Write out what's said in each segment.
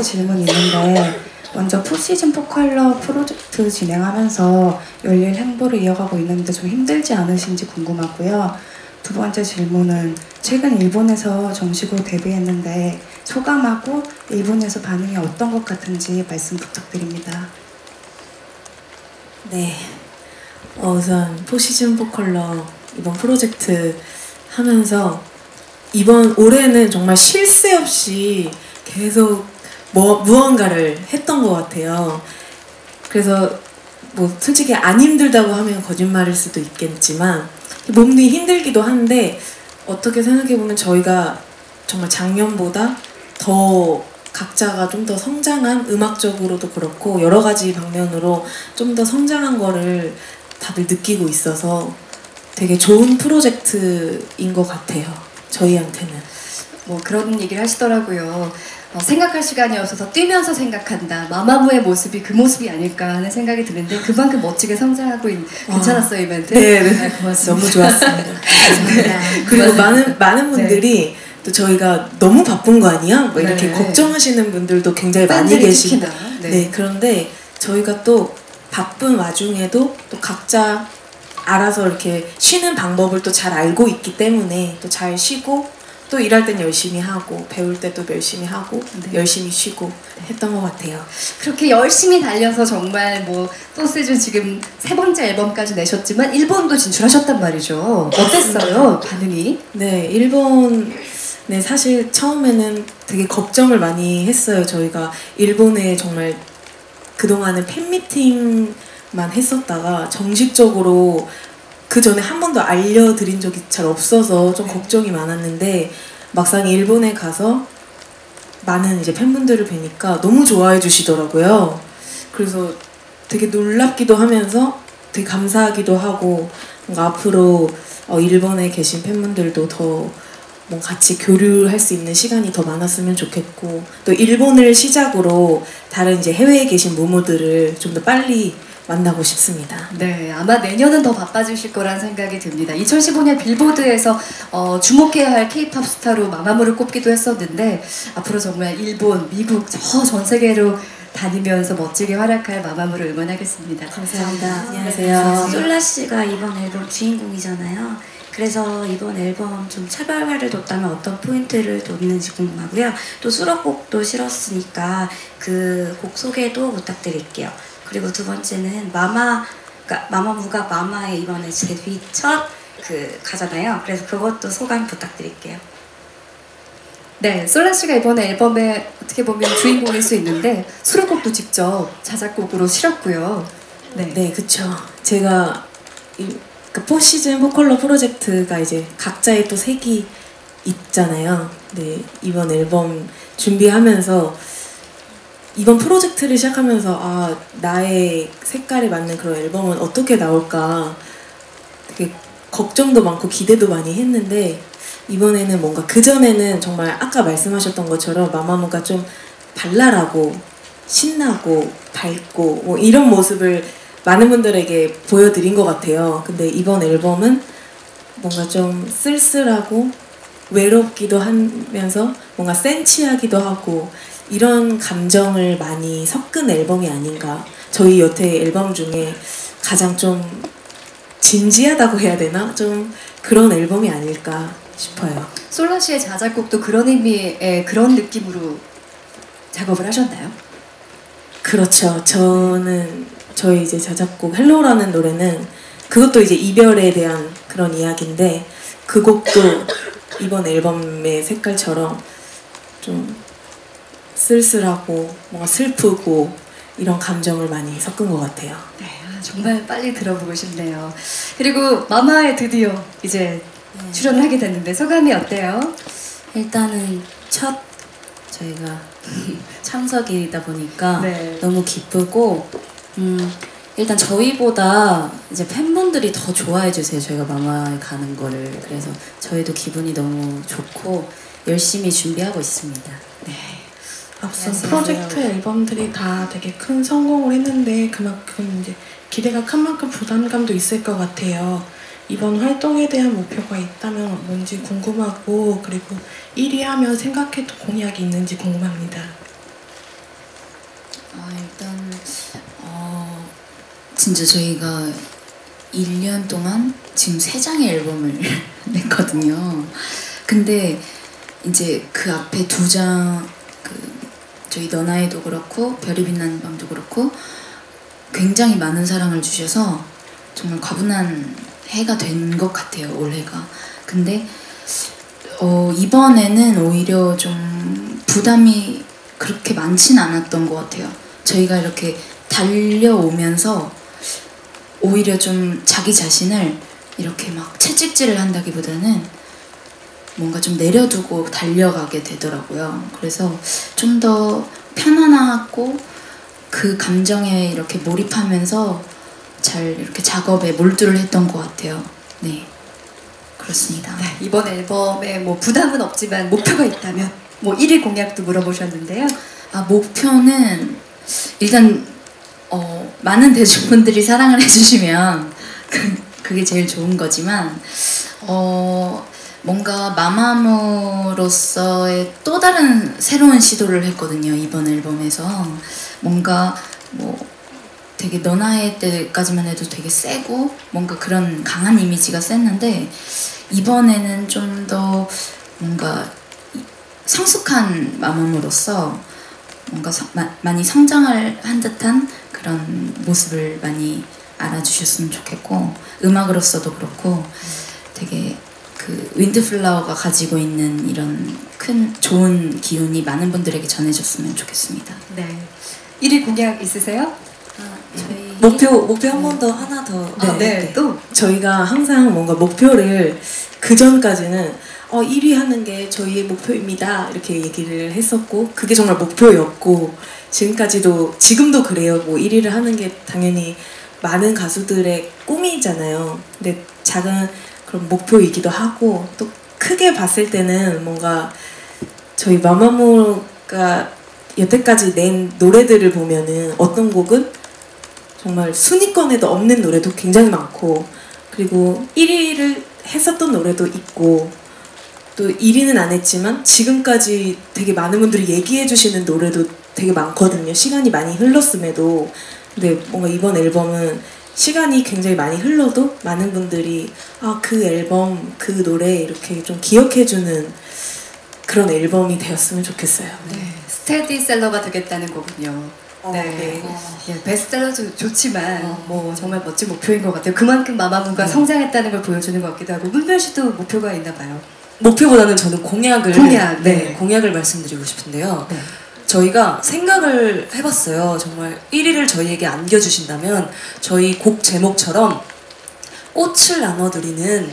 가지 질문이 있는데 먼저 포시즌 포컬러 프로젝트 진행하면서 열일 행보를 이어가고 있는데 좀 힘들지 않으신지 궁금하고요. 두 번째 질문은 최근 일본에서 정식으로 데뷔했는데 소감하고 일본에서 반응이 어떤 것 같은지 말씀 부탁드립니다. 네. 어, 우선 포시즌 포컬러 이번 프로젝트 하면서 이번 올해는 정말 쉴 새 없이 계속 뭐, 무언가를 했던 것 같아요. 그래서 뭐 솔직히 안 힘들다고 하면 거짓말일 수도 있겠지만 몸이 힘들기도 한데 어떻게 생각해 보면 저희가 정말 작년보다 더 각자가 좀 더 성장한 음악적으로도 그렇고 여러 가지 방면으로 좀 더 성장한 거를 다들 느끼고 있어서 되게 좋은 프로젝트인 것 같아요. 저희한테는. 뭐 그런 얘기를 하시더라고요. 어, 생각할 시간이 없어서 뛰면서 생각한다. 마마무의 모습이 그 모습이 아닐까 하는 생각이 드는데 그만큼 멋지게 성장하고 있는 괜찮았어요 이 멘트? 네, 네. 고맙습니다. 너무 좋았습니다. 네. 그리고 많은 많은 분들이 네. 또 저희가 너무 바쁜 거 아니야? 뭐 이렇게 네. 걱정하시는 분들도 굉장히 많이 계시고 네. 네. 그런데 저희가 또 바쁜 와중에도 또 각자 알아서 이렇게 쉬는 방법을 또 잘 알고 있기 때문에 또 잘 쉬고 또 일할 땐 열심히 하고 배울 때도 열심히 하고 네. 열심히 쉬고 했던 것 같아요. 그렇게 열심히 달려서 정말 뭐 소스준 지금 세 번째 앨범까지 내셨지만 일본도 진출하셨단 말이죠. 어땠어요 반응이? 네, 일본 네 사실 처음에는 되게 걱정을 많이 했어요. 저희가 일본에 정말 그동안은 팬미팅만 했었다가 정식적으로 그 전에 한 번도 알려드린 적이 잘 없어서 좀 걱정이 많았는데 막상 일본에 가서 많은 이제 팬분들을 뵈니까 너무 좋아해 주시더라고요. 그래서 되게 놀랍기도 하면서 되게 감사하기도 하고 뭔가 앞으로 어, 일본에 계신 팬분들도 더뭐 같이 교류할 수 있는 시간이 더 많았으면 좋겠고 또 일본을 시작으로 다른 이제 해외에 계신 무모들을 좀 더 빨리 만나고 싶습니다. 네, 아마 내년은 더 바빠지실 거란 생각이 듭니다. 2015년 빌보드에서 어, 주목해야 할 K-팝 스타로 마마무를 꼽기도 했었는데 앞으로 정말 일본, 미국, 저 전 세계로 다니면서 멋지게 활약할 마마무를 응원하겠습니다. 감사합니다. 안녕하세요. 솔라 씨가 이번 앨범 주인공이잖아요. 그래서 이번 앨범 좀 차별화를 뒀다면 어떤 포인트를 뒀는지 궁금하고요. 또 수록곡도 실었으니까 그 곡 소개도 부탁드릴게요. 그리고 두 번째는 마마, 그러니까 마마무가 마마의 이번에 데뷔 첫 그 가잖아요. 그래서 그것도 소감 부탁드릴게요. 네, 솔라 씨가 이번에 앨범에 어떻게 보면 주인공일 수 있는데 수록곡도 직접 자작곡으로 실었고요. 네, 네, 그쵸. 제가 이, 그 포시즌 포컬러 프로젝트가 이제 각자의 또 색이 있잖아요. 네, 이번 앨범 준비하면서 이번 프로젝트를 시작하면서 아 나의 색깔에 맞는 그런 앨범은 어떻게 나올까 되게 걱정도 많고 기대도 많이 했는데 이번에는 뭔가 그 전에는 정말 아까 말씀하셨던 것처럼 마마무가 좀 발랄하고 신나고 밝고 뭐 이런 모습을 많은 분들에게 보여드린 것 같아요. 근데 이번 앨범은 뭔가 좀 쓸쓸하고 외롭기도 하면서 뭔가 센치하기도 하고 이런 감정을 많이 섞은 앨범이 아닌가. 저희 여태 앨범 중에 가장 좀 진지하다고 해야 되나? 좀 그런 앨범이 아닐까 싶어요. 솔라 씨의 자작곡도 그런 의미의 그런 느낌으로 작업을 하셨나요? 그렇죠. 저는 저희 이제 자작곡 헬로라는 노래는 그것도 이제 이별에 대한 그런 이야기인데 그 곡도 이번 앨범의 색깔처럼 좀 쓸쓸하고 뭔가 슬프고 이런 감정을 많이 섞은 것 같아요. 네, 아, 정말 빨리 들어보고 싶네요. 그리고 마마에 드디어 이제 네. 출연을 하게 됐는데 소감이 어때요? 일단은 첫 저희가 참석이다 보니까 네. 너무 기쁘고 음, 일단 저희보다 이제 팬분들이 더 좋아해 주세요. 저희가 마마에 가는 거를 그래서 저희도 기분이 너무 좋고 열심히 준비하고 있습니다. 네. 앞선 프로젝트 앨범들이 다 되게 큰 성공을 했는데 그만큼 이제 기대가 큰 만큼 부담감도 있을 것 같아요. 이번 활동에 대한 목표가 있다면 뭔지 궁금하고 그리고 1위 하면 생각해둔 공약이 있는지 궁금합니다. 아 일단 어 진짜 저희가 1년 동안 지금 3장의 앨범을 냈거든요. 근데 이제 그 앞에 두 장, 그 저희 너나이도 그렇고 별이 빛나는 밤도 그렇고 굉장히 많은 사랑을 주셔서 정말 과분한 해가 된 것 같아요 올해가. 근데 어, 이번에는 오히려 좀 부담이 그렇게 많진 않았던 것 같아요. 저희가 이렇게 달려오면서 오히려 좀 자기 자신을 이렇게 막 채찍질을 한다기보다는 뭔가 좀 내려두고 달려가게 되더라고요. 그래서 좀 더 편안하고 그 감정에 이렇게 몰입하면서 잘 이렇게 작업에 몰두를 했던 것 같아요. 네. 그렇습니다. 네, 이번 앨범에 뭐 부담은 없지만 목표가 있다면 뭐 1위 공약도 물어보셨는데요. 아, 목표는 일단 어, 많은 대중분들이 사랑을 해주시면 그, 그게 제일 좋은 거지만 어, 뭔가 마마무로서의 또 다른 새로운 시도를 했거든요 이번 앨범에서. 뭔가 뭐 되게 너나의 때까지만 해도 되게 세고 뭔가 그런 강한 이미지가 셌는데 이번에는 좀 더 뭔가 성숙한 마음으로서 뭔가 성, 마, 많이 성장을 한 듯한 그런 모습을 많이 알아주셨으면 좋겠고 음악으로서도 그렇고 되게 그 윈드플라워가 가지고 있는 이런 큰 좋은 기운이 많은 분들에게 전해졌으면 좋겠습니다. 네. 1위 공약 있으세요? 아, 저희 목표 목표 한 번더 하나 더. 아, 네. 또 저희가 항상 뭔가 목표를 그 전까지는 어 1위 하는 게 저희의 목표입니다 이렇게 얘기를 했었고 그게 정말 목표였고 지금까지도 지금도 그래요 뭐 1위를 하는 게 당연히 많은 가수들의 꿈이잖아요 근데 작은 그런 목표이기도 하고 또 크게 봤을 때는 뭔가 저희 마마무가 여태까지 낸 노래들을 보면은 어떤 곡은 정말 순위권에도 없는 노래도 굉장히 많고 그리고 1위를 했었던 노래도 있고 또 1위는 안 했지만 지금까지 되게 많은 분들이 얘기해 주시는 노래도 되게 많거든요. 시간이 많이 흘렀음에도 근데 뭔가 이번 앨범은 시간이 굉장히 많이 흘러도 많은 분들이 아 그 앨범 그 노래 이렇게 좀 기억해 주는 그런 앨범이 되었으면 좋겠어요. 네. 스테디셀러가 되겠다는 거군요. 어, 네. 네. 예, 베스트셀러도 좋지만 어. 뭐 정말 멋진 목표인 것 같아요. 그만큼 마마무가 네. 성장했다는 걸 보여주는 것 같기도 하고 문별 씨도 목표가 있나 봐요. 목표보다는 저는 공약을 공약, 네, 네. 공약을 말씀드리고 싶은데요. 네. 저희가 생각을 해봤어요. 정말 1위를 저희에게 안겨주신다면 저희 곡 제목처럼 꽃을 나눠드리는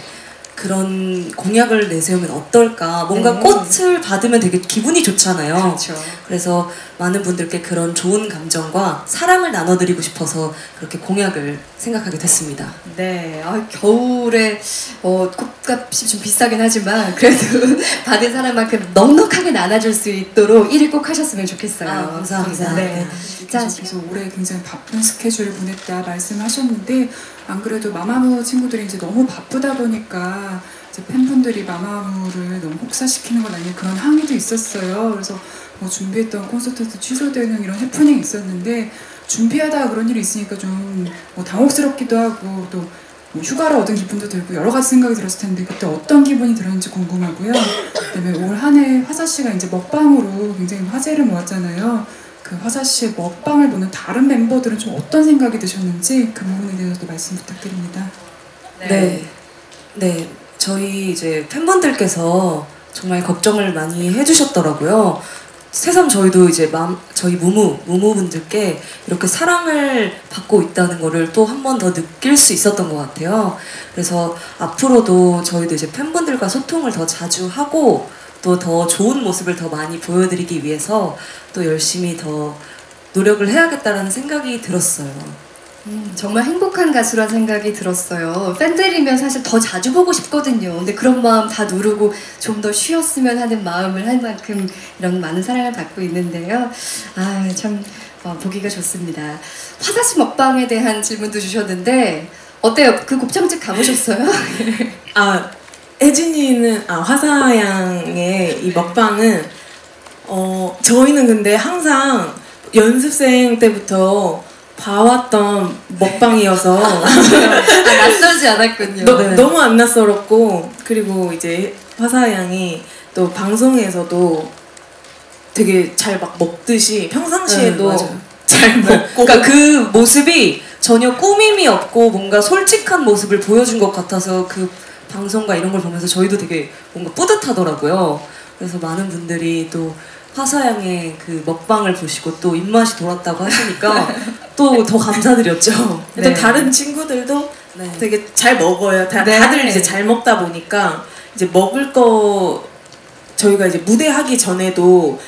그런 공약을 내세우면 어떨까? 뭔가 네. 꽃을 받으면 되게 기분이 좋잖아요. 그렇죠. 그래서 많은 분들께 그런 좋은 감정과 사랑을 나눠드리고 싶어서 그렇게 공약을 생각하게 됐습니다. 네, 아, 겨울에 어, 꽃값이 좀 비싸긴 하지만 그래도 받은 사람만큼 넉넉하게 나눠줄 수 있도록 일을 꼭 하셨으면 좋겠어요. 아, 감사합니다. 네. 자, 그래서 올해 굉장히 바쁜 스케줄을 보냈다 말씀하셨는데 안 그래도 마마무 친구들이 이제 너무 바쁘다 보니까 이제 팬분들이 마마무를 너무 혹사시키는 건 아닌 그런 항의도 있었어요. 그래서 뭐 준비했던 콘서트도 취소되는 이런 해프닝이 있었는데 준비하다가 그런 일이 있으니까 좀 뭐 당혹스럽기도 하고 또 뭐 휴가를 얻은 기분도 들고 여러 가지 생각이 들었을 텐데 그때 어떤 기분이 들었는지 궁금하고요. 그다음에 올 한 해 화사 씨가 이제 먹방으로 굉장히 화제를 모았잖아요. 그 화사 씨의 먹방을 보는 다른 멤버들은 좀 어떤 생각이 드셨는지 그 부분에 대해서도 말씀 부탁드립니다. 네. 네. 저희 이제 팬분들께서 정말 걱정을 많이 해주셨더라고요. 새삼 저희도 이제 맘, 저희 무무, 무무분들께 이렇게 사랑을 받고 있다는 거를 또 한 번 더 느낄 수 있었던 것 같아요. 그래서 앞으로도 저희도 이제 팬분들과 소통을 더 자주 하고 또 더 좋은 모습을 더 많이 보여드리기 위해서 또 열심히 더 노력을 해야겠다라는 생각이 들었어요. 음, 정말 행복한 가수란 생각이 들었어요. 팬들이면 사실 더 자주 보고 싶거든요. 근데 그런 마음 다 누르고 좀 더 쉬었으면 하는 마음을 할 만큼 이런 많은 사랑을 받고 있는데요. 아, 참 어, 보기가 좋습니다. 화사씨 먹방에 대한 질문도 주셨는데 어때요? 그 곱창집 가보셨어요? 아 혜진이는 아 화사양의 이 먹방은 어 저희는 근데 항상 연습생 때부터 봐왔던 먹방이어서 아, 낯설지 않았군요. 너, 네. 너무 안 낯설었고 그리고 이제 화사 양이 또 방송에서도 되게 잘 막 먹듯이 평상시에도 네. 잘 먹고 그러니까 그 모습이 전혀 꾸밈이 없고 뭔가 솔직한 모습을 보여준 것 같아서 그 방송과 이런 걸 보면서 저희도 되게 뭔가 뿌듯하더라고요. 그래서 많은 분들이 또 화사양의 그 먹방을 보시고 또 입맛이 돌았다고 하시니까 또 더 감사드렸죠. 또 네. 다른 친구들도 네. 되게 잘 먹어요. 다, 네. 다들 이제 잘 먹다 보니까 이제 먹을 거 저희가 이제 무대 하기 전에도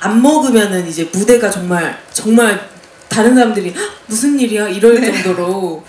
안 먹으면은 이제 무대가 정말 정말 다른 사람들이 "헉, 무슨 일이야 이럴 정도로